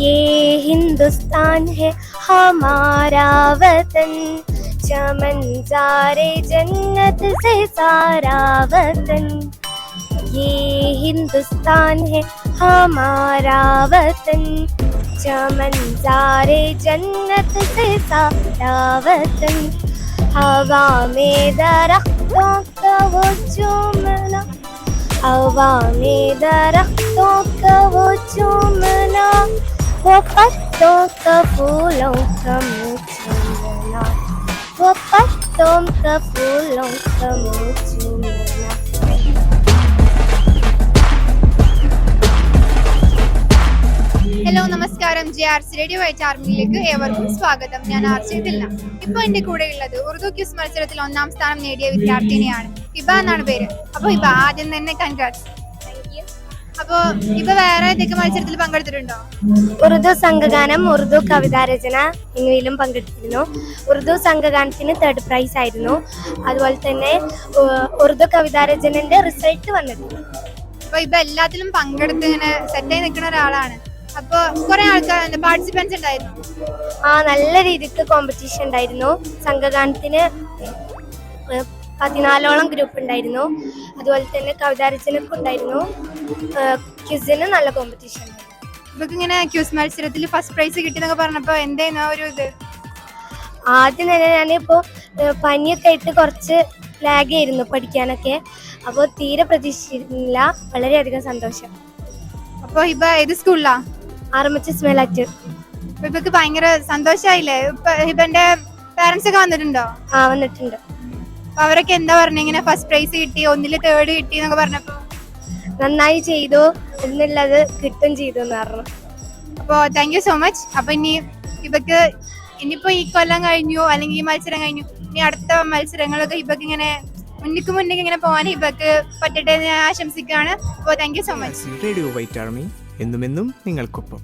ये हिंदुस्तान है हमारा वतन। चमन सारे जन्नत से सारा वतन। ये हिंदुस्तान है हमारा वतन। चमन सारे जन्नत से सारा वतन। हवा में दरख्तों का वो चूमना हवा में दरख्तों का वो चूमना Popatrz Tomka pulą, co mu czynna. Popatrz Tomka pulą, co mu czynna. Hello നമസ്കാരം J R C radio white ആർമിയിലേക്ക് ഏവർക്കും സ്വാഗതം ഞാൻ ആർ സി ദില്ല ഇപ്പൊ എന്റെ കൂടെ ഉള്ളത് ഉറുദു ക്യൂസ് മത്സരത്തിൽ ഒന്നാം സ്ഥാനം നേടിയ വിദ്യാർത്ഥിനിയാണ് ഹിബ എന്നാണ് പേര് അപ്പൊ ഹിബ ആദ്യം തന്നെ കൺഗ്രാറ്റ്സ് അപ്പൊ ഇപ്പൊ വേറെ ഏതൊക്കെ മത്സരത്തിൽ പങ്കെടുത്തിട്ടുണ്ടോ? ഉറുദു സംഘഗാനം ഉറുദു കവിതാരചന എന്നിവയിലും പങ്കെടുത്തിരുന്നു. ഉറുദു സംഘഗാനത്തിന് തേർഡ് പ്രൈസ് ആയിരുന്നു. അതുപോലെ തന്നെ ഉറുദു കവിതാരചനന്റെ റിസൾട്ട് വന്നിട്ടുണ്ട് അപ്പൊ ഇപ്പൊ എല്ലാത്തിലും പങ്കെടുത്ത് ഇങ്ങനെ സെറ്റായി നിൽക്കുന്ന ഒരാളാണ്. അപ്പൊ കുറെ ആൾക്കാർ പാർട്ടിസിപ്പൻസ് ഉണ്ടായിരുന്നു. ആ നല്ല രീതിക്ക് കോമ്പറ്റീഷൻ ഉണ്ടായിരുന്നു. സംഘഗാനത്തിന് പതിനാലോളം ഗ്രൂപ്പ് ഉണ്ടായിരുന്നു. അതുപോലെ തന്നെ കവിതാരചനക്കും ഉണ്ടായിരുന്നു. ക്വിസിന് നല്ല കോമ്പറ്റീഷൻ ഇവക്ക് ഇങ്ങനെ ക്യൂസ് മത്സരത്തിൽ ഫസ്റ്റ് പ്രൈസ് കിട്ടിയെന്നൊക്കെ പറഞ്ഞപ്പോൾ എന്തായിരുന്നു ആ ഒരു ഇത്? ആദ്യം തന്നെ ഞാനിപ്പോൾ പനിയൊക്കെ ആയിട്ട് കുറച്ച് ലാഗ് ആയിരുന്നു പഠിക്കാനൊക്കെ. അപ്പോൾ തീരെ പ്രതീക്ഷിച്ചിരുന്നില്ല. വളരെയധികം സന്തോഷം. അപ്പോൾ ഇപ്പൊ ഏത് സ്കൂളിലാ ആരംഭിച്ച സ്മെലാറ്റ് ഇപ്പൊ ഇവക്ക് ഭയങ്കര സന്തോഷായില്ലേ? ഇപ്പൊ ഹിബന്റെ പാരന്റ്സ് ഒക്കെ വന്നിട്ടുണ്ടോ? ആ വന്നിട്ടുണ്ട്. അപ്പൊ അവരൊക്കെ എന്താ പറഞ്ഞ? ഇങ്ങനെ ഫസ്റ്റ് പ്രൈസ് കിട്ടി ഒന്നിൽ തേർഡ് കിട്ടി എന്നൊക്കെ പറഞ്ഞപ്പോ? നന്നായി ചെയ്തു. എന്നുള്ളത് കിട്ടും ചെയ്തു എന്ന് പറഞ്ഞു. അപ്പോ താങ്ക് യു സോ മച്ച് അപ്പൊ ഇനി ഇവക്ക് ഇനിയിപ്പോ ഈ കൊല്ലം കഴിഞ്ഞു അല്ലെങ്കിൽ ഈ മത്സരം കഴിഞ്ഞു ഇനി അടുത്ത മത്സരങ്ങളൊക്കെ ഇവക്ക് ഇങ്ങനെ മുന്നിക്ക് മുന്നിക്ക് ഇങ്ങനെ പോകാൻ ഇവക്ക് പറ്റട്ടെ എന്ന് ഞാൻ ആശംസിക്കുകയാണ്. അപ്പോൾ thank you so much radio white army എന്നുമെന്നും നിങ്ങൾക്കൊപ്പം.